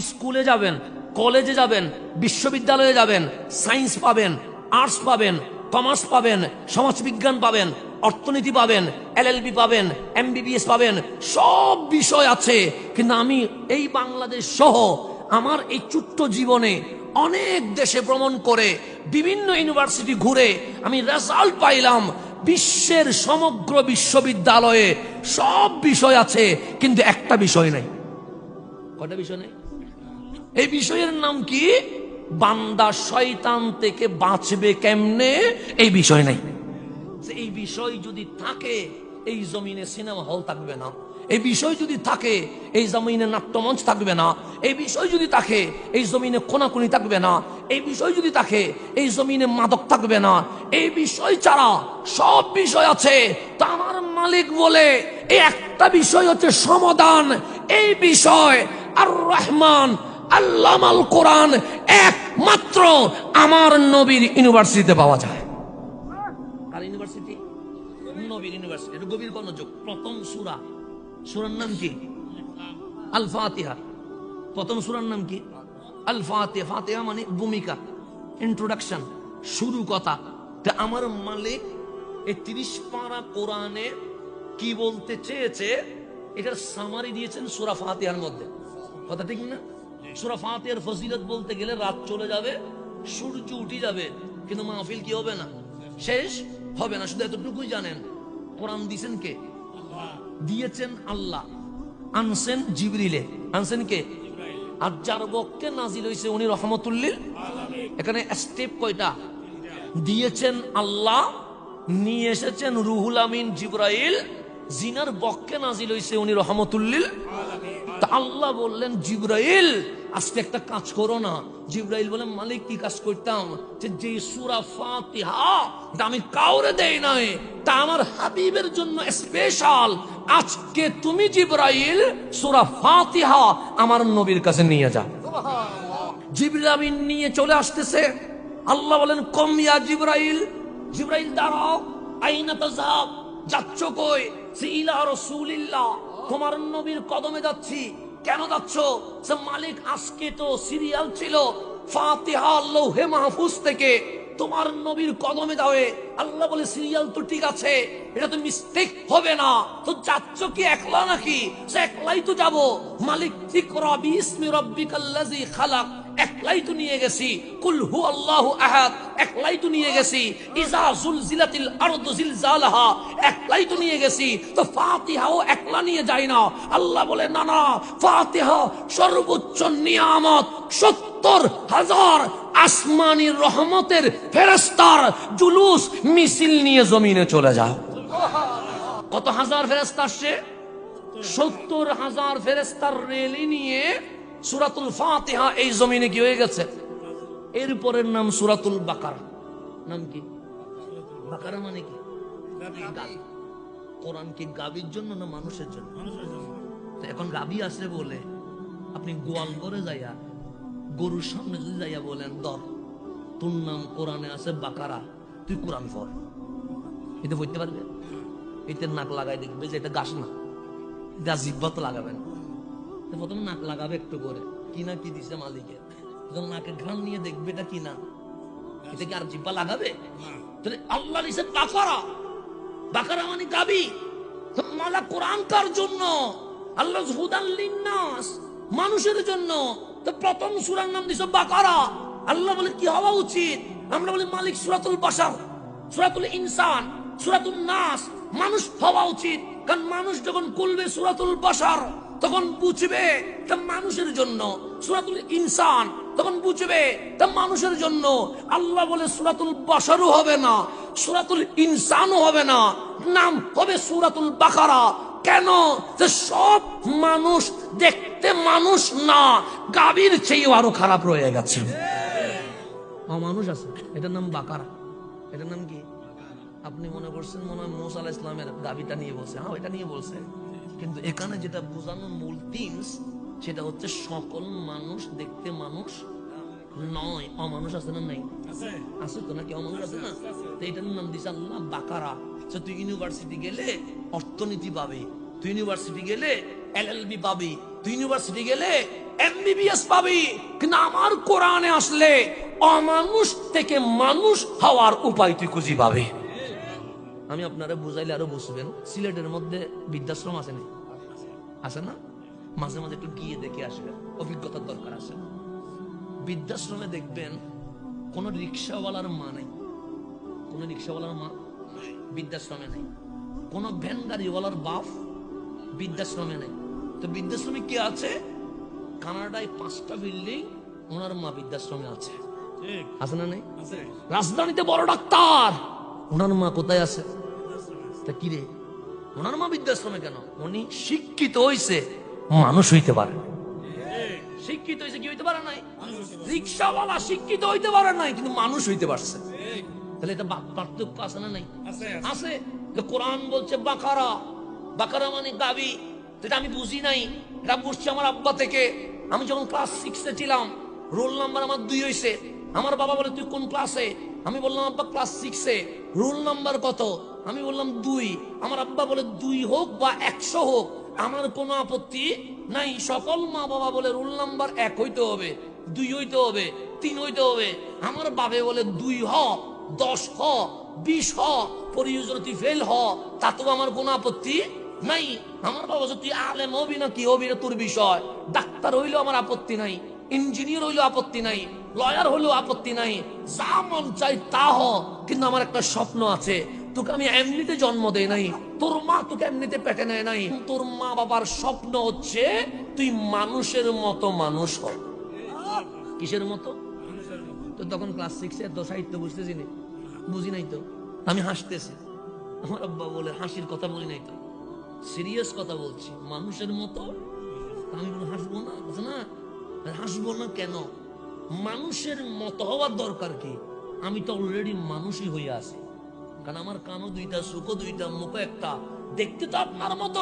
স্কুলে যাবেন, কলেজে যাবেন, বিশ্ববিদ্যালয়ে যাবেন, সায়েন্স পাবেন, আর্টস পাবেন, কমার্স পাবেন, সমাজবিজ্ঞান পাবেন, অর্থনীতি পাবেন এলএলবি পাবেন এমবিবিএস পাবেন, সব বিষয় আছে। কিন্তু আমি এই বাংলাদেশ সহ আমার এই ছোট্ট জীবনে অনেক দেশে ভ্রমণ করে, বিভিন্ন ইউনিভার্সিটি ঘুরে আমি রেজাল্ট পাইলাম বিশ্বের সমগ্র বিশ্ববিদ্যালয়ে। সব বিষয় আছে, কিন্তু একটা বিষয় নেই। কয়টা বিষয় নেই? এই বিষয়ের নাম কি? বান্দা শয়তান থেকে বাঁচবে কেমনে? এই বিষয় নাই। এই বিষয় যদি থাকে, এই জমিনে সিনেমা হল থাকবে না। এই বিষয় যদি থাকে, এই জমিনে নাট্যমঞ্চ থাকবে না। এই বিষয় যদি থাকে, এই জমিনে কোনাকুনি থাকবে না। এই বিষয় যদি থাকে, এই জমিনে মাদক থাকবে না। এই বিষয় ছাড়া সব বিষয় আছে। তা আমার মালিক বলে এই একটা বিষয় হচ্ছে সমাধান। এই বিষয় আর রহমান আল্লামাল কোরআন একমাত্র আমার নবীর ইউনিভার্সিটিতে পাওয়া যায়। ইউনিভার্সিটি? নবীর ইউনিভার্সিটি। গভীর প্রথম সূরা। সূরার নাম কি? প্রথম সূরার নাম কি? মানে ভূমিকা ইন্ট্রোডাকশন শুরু কথা। তা আমার মালিক এই তিরিশ কোরআনে কি বলতে চেয়েছে, এটার সামারি দিয়েছেন সুরা ফাতিহার মধ্যে। কথা ঠিক না? সূরা ফাতিহার ফজিলত বলতে গেলে রাত চলে যাবে সূর্য উঠে যাবে কিন্তু মাহফিল কি হবে না? শেষ হবে না শুধু এতটুকুই জানেন। কোরআন দিছেন কে? দিয়েছেন আল্লাহ। আনছেন জিবরিলে। আনছেন কে? আর যার বক্ষে নাজিল হয়েছে উনি রহমতুল্লিল। এখানে স্টেপ কয়টা? দিয়েছেন আল্লাহ নিয়ে এসেছেন রুহুল আমিন জিব্রাইল। জিনার বক্ষে নাজিল হয়েছে উনি রহমতুল্লিল। তা আল্লাহ বললেন জিব্রাইল আজকে একটা কাজ করো না। জিব্রাইল বলেন মালিক কি কাজ করতাম? যে যে সুরা ফাতিহা আমি কাউরে দেই নাই। তা আমার হাবিবের জন্য স্পেশাল আজকে তুমি জিব্রাইল সুরা ফাতিহা আমার নবীর কাছে নিয়ে যাও। জিব্রাইল নিয়ে চলে আসতেছে। আল্লাহ বলেন কমিয়া জিব্রাইল জিব্রাইল দাঁড়াও আইনা তাজাব যাচ্ছ কই? সে ইলা রাসূলিল্লাহ। তোমার নবীর কদমে যাচ্ছি। কেন যাচ্ছ? সে মালিক আজকে তো সিরিয়াল ছিল, ফাতিহা লৌহে মাহফুজ থেকে। তোমার নবীর কদমে যাবে আল্লাহ বলে, সিরিয়াল তো ঠিক আছে, এটা তো মিস্টেক হবে না। তো যাচ্ছ কি একলা নাকি? সে একলাই তো যাব। মালিক ঠিক রবি ইসমি রব্বিকাল্লাজি খালাক। একলাই তো নিয়ে গেছি। কুল হু আল্লাহু আহাদ একলাই তো নিয়ে গেছি। ইজা জুলজিলাতিল আরদু জিলজালাহা একলাই তো নিয়ে গেছি। তো ফাতিহাও একলা নিয়ে যাই না। আল্লাহ বলে, না না, ফাতিহা সর্বোচ্চ নিয়ামত, সত্তর হাজার আসমানি রহমতের ফেরেস্তার জুলুস মিছিল নিয়ে জমিনে চলে যাও। কত হাজার ফেরেস্তা আসছে? সত্তর হাজার ফেরেস্তার রেলি নিয়ে সুরাতুল ফাতিহা এই জমিনে কি হয়ে গেছে? এরপরের নাম সুরাতুল বাকারা। নাম কি? বাকারা মানে কি? কোরআন কি গাবির জন্য না মানুষের জন্য? এখন গাবি বলে, আপনি গোয়াল করে যাইয়া গরুর সামনে যদি যাইয়া বলেন দর তোর নাম কোরআনে আছে বাকারা, তুই কোরআন পড়। এতে বলতে পারবে? এতে নাক লাগাই দেখবে যে এটা গাছ না, এটা জিব্বা লাগাবেন প্রথম নাক লাগাবে একটু করে কি না কি দিছে মালিকের যখন নাকে ঘ্রাণ নিয়ে দেখবে এটা কি না। এটা কি আর জিব্বা লাগাবে? তাহলে আল্লাহ দিছে বাকারা। বাকারা মানে গাবি। মালা কোরআন কার জন্য? আল্লাহ হুদান লিন্নাস মানুষের জন্য। তো প্রথম সূরার নাম দিছে বাকারা। আল্লাহ বলে কি হওয়া উচিত? আমরা বলি মালিক সূরাতুল বাশার সূরাতুল ইনসান সূরাতুল নাস মানুষ হওয়া উচিত। কারণ মানুষ যখন কুলবে সুরাতুল বাশার তখন বুঝবে তা মানুষের জন্য। সুরাতুল ইনসান, তখন বুঝবে তা মানুষের জন্য। আল্লাহ বলে সুরাতুল বাসারও হবে না, সুরাতুল ইনসানও হবে না। নাম হবে সুরাতুল বাকারা। কেন? যে সব মানুষ দেখতে মানুষ না, গাভীর চেয়েও আরও খারাপ রয়ে গেছে। মানুষ আছে, এটার নাম বাকারা। এটার নাম কি? আপনি মনে করছেন মনে হয় মোসা আলাহ ইসলামের দাবিটা নিয়ে বলছে। হ্যাঁ ওইটা নিয়ে বলছে। কিন্তু এখানে যেটা বোঝানোর মূল থিমস সেটা হচ্ছে সকল মানুষ দেখতে মানুষ নয়। অমানুষ আছে না নাই? আছে। তো নাকি অমানুষ আছে না? তো এটার নাম দিছে আল্লাহ বাকারা। তুই ইউনিভার্সিটি গেলে অর্থনীতি পাবে। তুই ইউনিভার্সিটি গেলে এলএলবি পাবি। তুই তুই ইউনিভার্সিটি গেলে এমবিবিএস পাবি। কিন্তু আমার কোরআনে আসলে অমানুষ থেকে মানুষ হওয়ার উপায় তুই খুঁজি পাবে। আমি আপনারা বুঝাইলে আরও বুঝবেন। সিলেটের মধ্যে বৃদ্ধাশ্রম আছে না? আছে না? মাঝে মাঝে একটু গিয়ে দেখে আসবেন। অভিজ্ঞতার দরকার আছে। বৃদ্ধাশ্রমে দেখবেন কোন রিক্সাওয়ালার মা নেই। কোন রিক্সাওয়ালার মা বৃদ্ধাশ্রমে নেই। কোন ভ্যান গাড়িওয়ালার বাপ বৃদ্ধাশ্রমে নেই। তো বৃদ্ধাশ্রমে কি আছে? কানাডায় পাঁচটা বিল্ডিং ওনার মা বৃদ্ধাশ্রমে আছে। আছে না নেই? রাজধানীতে বড় ডাক্তার! ওনার মা কোথায় আছে? তা কি রে? ওনার মা বৃদ্ধাশ্রমে কেন? উনি শিক্ষিত হইছে মানুষ হইতে পারে শিক্ষিত হইছে কি হইতে পারে নাই? রিক্সাওয়ালা শিক্ষিত হইতে পারে নাই কিন্তু মানুষ হইতে পারছে। তাহলে এটা পার্থক্য আছে না নাই? আছে আছে। কোরআন বলছে বাকারা। বাকারা মানে গাবি যেটা আমি বুঝি নাই। এটা বুঝছি আমার আব্বা থেকে। আমি যখন ক্লাস সিক্সে ছিলাম রোল নাম্বার আমার দুই হয়েছে আমার বাবা বলে তুই কোন ক্লাসে আমি বললাম আব্বা ক্লাস সিক্সে রোল নাম্বার কত? আমি বললাম দুই। আমার আব্বা বলে দুই হোক বা একশো হোক, আমার কোনো আপত্তি নাই। সকল মা বাবা বলে রোল নাম্বার এক হইতে হবে, দুই হইতে হবে, তিন হইতে হবে। আমার বাবে বলে দুই হ, দশ হ, বিশ হ পরিযোজনা ফেল হ তাতেও আমার কোনো আপত্তি নাই। আমার বাবা তুই আলেম হবি না কি হবি না তোর বিষয়। ডাক্তার হইলেও আমার আপত্তি নাই। ইঞ্জিনিয়ার হইলেও আপত্তি নাই, লয়ার হইলেও আপত্তি নাই, যা মন চাই তা হ, কিন্তু আমার একটা স্বপ্ন আছে। তোকে আমি এমনিতে জন্ম দেই নাই, তোর মা তোকে এমনিতে পেটে নেয় নাই। তোর মা বাবার স্বপ্ন হচ্ছে তুই মানুষের মতো মানুষ হ। কিসের মতো? তো তখন ক্লাস সিক্সে এত সাহিত্য বুঝতেছি না? বুঝি নাই তো? আমি হাসতেছি। আমার আব্বা বলে, হাসির কথা বলি নাই তো? সিরিয়াস কথা বলছি। মানুষের মতো? আমি বলি হাসবো না? না? হাসবো না কেন? মানুষের মত হওয়ার দরকার কি? আমি তো অলরেডি মানুষই হয়ে আছি। কারণ আমার কানও দুইটা সুখো দুইটা মুখ একটা। দেখতে তো আপনার মতো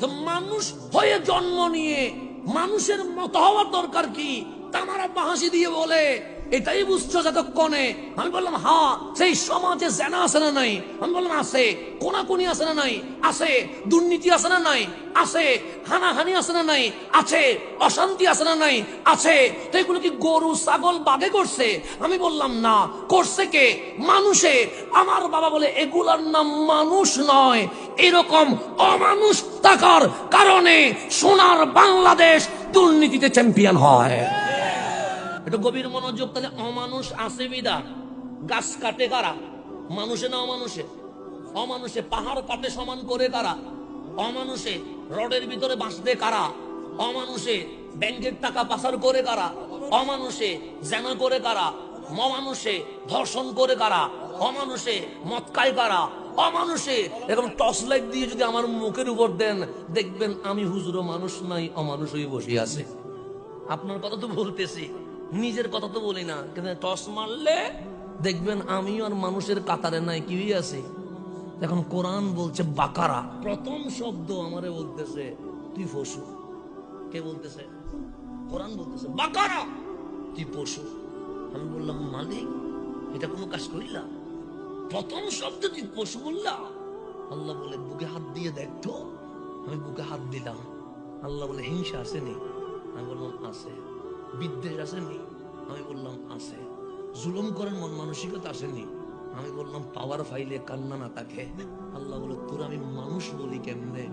তো মানুষ হয়ে জন্ম নিয়ে মানুষের মত হওয়ার দরকার কি? তা আমার আব্বা হাসি দিয়ে বলে এটাই বুঝছ যতক্ষণে? আমি বললাম, হা, সেই সমাজে জেনা আছে না নাই? আমি বললাম, আছে, কোনাকুনি আছে না নাই? আছে, দুর্নীতি আছে না নাই? আছে, হানাহানি আছে না নাই? আছে, অশান্তি আছে না নাই? আছে, তো এগুলো কি গরু, ছাগল বাগে করছে? আমি বললাম, না, করছে কে? মানুষে। আমার বাবা বলে, এগুলার নাম মানুষ নয়, এরকম অমানুষ থাকার কারণে সোনার বাংলাদেশ দুর্নীতিতে চ্যাম্পিয়ন হয়। এটা গভীর মনোযোগ, তাহলে অমানুষ আছে বিদা গাছ কাটে কারা? মানুষে না অমানুষে? অমানুষে পাহাড় কাটে সমান করে কারা? অমানুষে রডের ভিতরে বাঁচতে কারা? অমানুষে ব্যাংকের টাকা পাচার করে কারা? অমানুষে জেনা করে কারা? অমানুষে ধর্ষণ করে কারা? অমানুষে মদ খায় কারা? অমানুষে এরকম টর্চ লাইট দিয়ে যদি আমার মুখের উপর দেন, দেখবেন আমি হুজুরো মানুষ নাই, অমানুষ হয়ে বসে আছে। আপনার কথা তো বলতেছি। নিজের কথা তো বলি না, কিন্তু টস মারলে দেখবেন আমি আর মানুষের কাতারে নাই কি আছে। এখন কোরআন বলছে বাকারা, প্রথম শব্দ আমারে বলতেছে, তুই পশু। কে বলতেছে? কোরআন বলতেছে, বাকারা, তুই পশু। আমি বললাম, মালিক, এটা কোনো কাজ করিলা? প্রথম শব্দ, তুই পশু বললা? আল্লাহ বলে, বুকে হাত দিয়ে দেখতো আমি বুকে হাত দিলাম। আল্লাহ বলে, হিংসা আসেনি আমি বললাম, আছে। বিদ্বেষ আসেনি আমি বললাম, আছে। জুলুম করার মন মানসিকতা আসেনি আমি বললাম, পাওয়ার ফাইলে কান্না না থাকে। আল্লাহ বলে, তোর আমি মানুষ বলি কেমনে?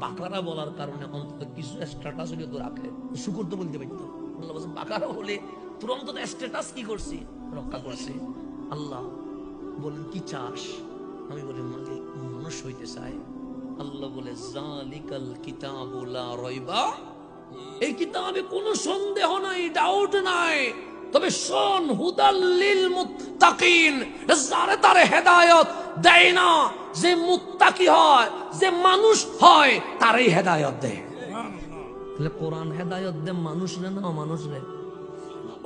বাকারা বলার কারণে অন্তত কিছু স্ট্যাটাস হলে তো রাখে শুকুর তো বলতে পারতাম। আল্লাহ বলছে, বাকারা বলে, তোর অন্তত স্ট্যাটাস কি করছি? রক্ষা করছি। আল্লাহ বলেন, কি চাস? আমি বলি, মালিক, মানুষ হইতে চাই। আল্লাহ বলে, জালিকাল কিতাবুলা রইবা এই কিতাবে কোনো সন্দেহ নাই ডাউট নাই। তবে শোন হুদাল্লিল মুত্তাকিন, যারে তারে হেদায়েত দেয় না, যে মুত্তাকি হয়, যে মানুষ হয়, তারই হেদায়েত দেয়। কোরআন হেদায়েত দেয় মানুষ রে না মানুষ রে?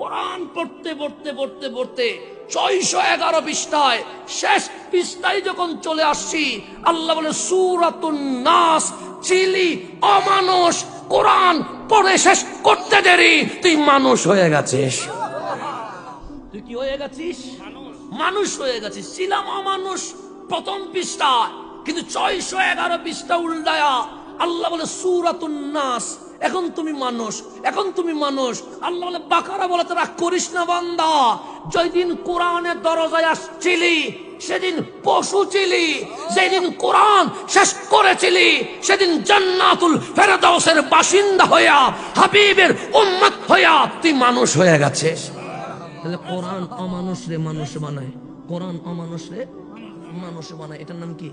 কোরআন পড়তে পড়তে পড়তে পড়তে ছয়শো এগারো পৃষ্ঠায়, শেষ পৃষ্ঠায় যখন চলে আসছি, আল্লাহ বলে, সুরাতুন নাস, চিলি অমানুষ কোরআন পড়ে শেষ করতে দেরি। তুই মানুষ হয়ে গেছিস। তুই কি হয়ে গেছিস? মানুষ হয়ে গেছিস। ছিলাম অমানুষ প্রথম পৃষ্ঠা কিন্তু ছয়শো এগারো পৃষ্ঠা উল্টায়া আল্লাহ বলে, সুরাতুন নাস, এখন তুমি মানুষ, এখন তুমি মানুষ। আল্লাহ বলে, বাকারা বলে তো রাগ করিস না বান্দা। যেদিন কোরআনের দরজায় আসছিলি সেদিন পশু ছিলি যেদিন কোরআন শেষ করেছিলি, সেদিন জান্নাতুল ফেরদাউসের বাসিন্দা হইয়া, হাবিবের উম্মত হইয়া তুই মানুষ হয়ে গেছে। তাহলে কোরআন অমানুষ রে মানুষ বানায়। কোরআন অমানুষ রে মানুষ বানায়। এটার নাম কি?